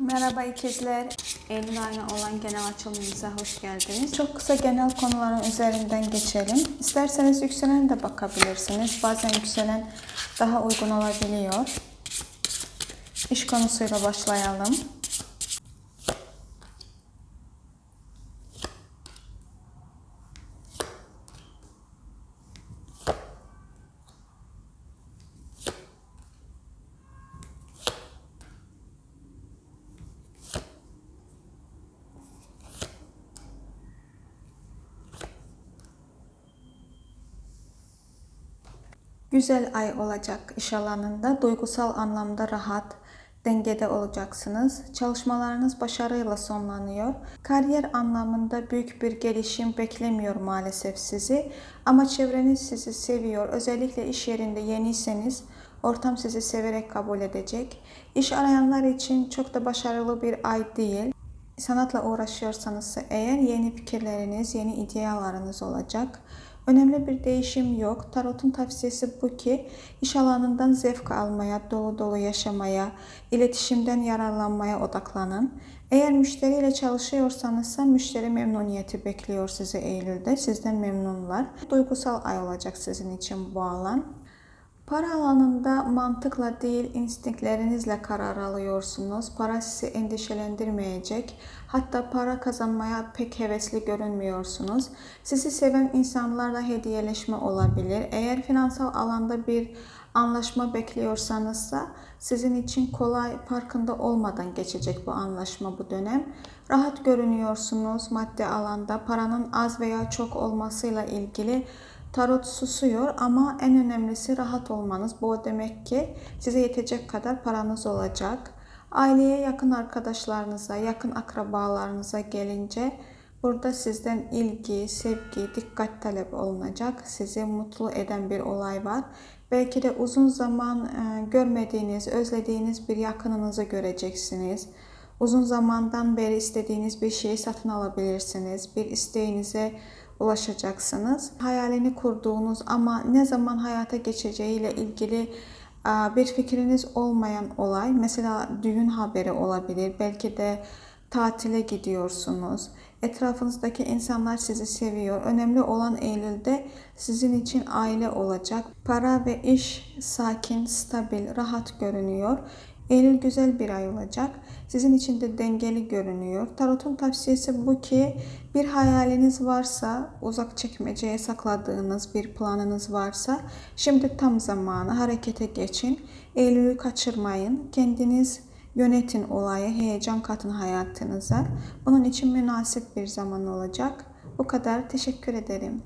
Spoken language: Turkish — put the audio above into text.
Merhaba ikizler. Eylül ayına olan genel açılımımıza hoş geldiniz. Çok kısa genel konuların üzerinden geçelim. İsterseniz yükselene de bakabilirsiniz. Bazen yükselen daha uygun olabiliyor. İş konusuyla başlayalım. Güzel ay olacak iş alanında. Duygusal anlamda rahat, dengede olacaksınız. Çalışmalarınız başarıyla sonlanıyor. Kariyer anlamında büyük bir gelişim beklemiyor maalesef sizi. Ama çevreniz sizi seviyor. Özellikle iş yerinde yeniyseniz ortam sizi severek kabul edecek. İş arayanlar için çok da başarılı bir ay değil. Sanatla uğraşıyorsanız eğer yeni fikirleriniz, yeni idealarınız olacak. Önemli bir değişim yok. Tarot'un tavsiyesi bu ki iş alanından zevk almaya, dolu dolu yaşamaya, iletişimden yararlanmaya odaklanın. Eğer müşteriyle çalışıyorsanız müşteri memnuniyeti bekliyor sizi Eylül'de. Sizden memnunlar. Duygusal ay olacak sizin için bu alan. Para alanında mantıkla değil instinklerinizle karar alıyorsunuz. Para sizi endişelendirmeyecek. Hatta para kazanmaya pek hevesli görünmüyorsunuz. Sizi seven insanlarla hediyeleşme olabilir. Eğer finansal alanda bir anlaşma bekliyorsanızsa sizin için kolay farkında olmadan geçecek bu anlaşma bu dönem. Rahat görünüyorsunuz maddi alanda. Paranın az veya çok olmasıyla ilgili Tarot susuyor ama en önemlisi rahat olmanız. Bu demek ki size yetecek kadar paranız olacak. Aileye, yakın arkadaşlarınıza, yakın akrabalarınıza gelince burada sizden ilgi, sevgi, dikkat talep olunacak. Sizi mutlu eden bir olay var. Belki de uzun zaman görmediğiniz, özlediğiniz bir yakınınızı göreceksiniz. Uzun zamandan beri istediğiniz bir şeyi satın alabilirsiniz. Bir isteğinize ulaşacaksınız. Hayalini kurduğunuz ama ne zaman hayata geçeceğiyle ilgili bir fikriniz olmayan olay, mesela düğün haberi olabilir, belki de tatile gidiyorsunuz. Etrafınızdaki insanlar sizi seviyor. Önemli olan Eylül'de sizin için aile olacak. Para ve iş sakin, stabil, rahat görünüyor. Eylül güzel bir ay olacak. Sizin için de dengeli görünüyor. Tarot'un tavsiyesi bu ki bir hayaliniz varsa, uzak çekmeceye sakladığınız bir planınız varsa şimdi tam zamanı harekete geçin. Eylül'ü kaçırmayın. Kendiniz yönetin olayı, heyecan katın hayatınıza. Bunun için münasip bir zaman olacak. Bu kadar. Teşekkür ederim.